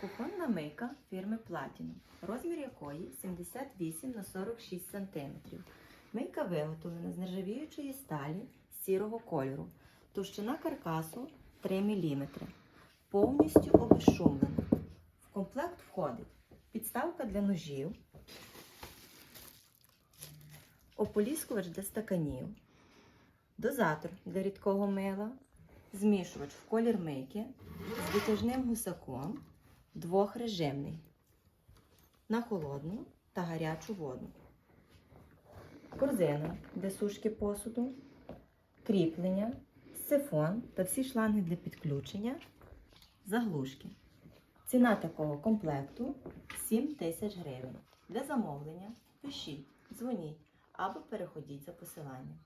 Кухонна мийка фірми Platinum, розмір якої 78 на 46 см. Мийка виготовлена з нержавіючої сталі сірого кольору. Товщина каркасу 3 мм. Повністю обезшумлена. В комплект входить підставка для ножів, ополіскувач для стаканів, дозатор для рідкого мила, змішувач в колір мийки з витяжним гусаком двохрежимний на холодну та гарячу воду. Корзина для сушки посуду, кріплення, сифон та всі шланги для підключення, заглушки. Ціна такого комплекту 7 тисяч гривень. Для замовлення пишіть, дзвоніть або переходіть за посиланням.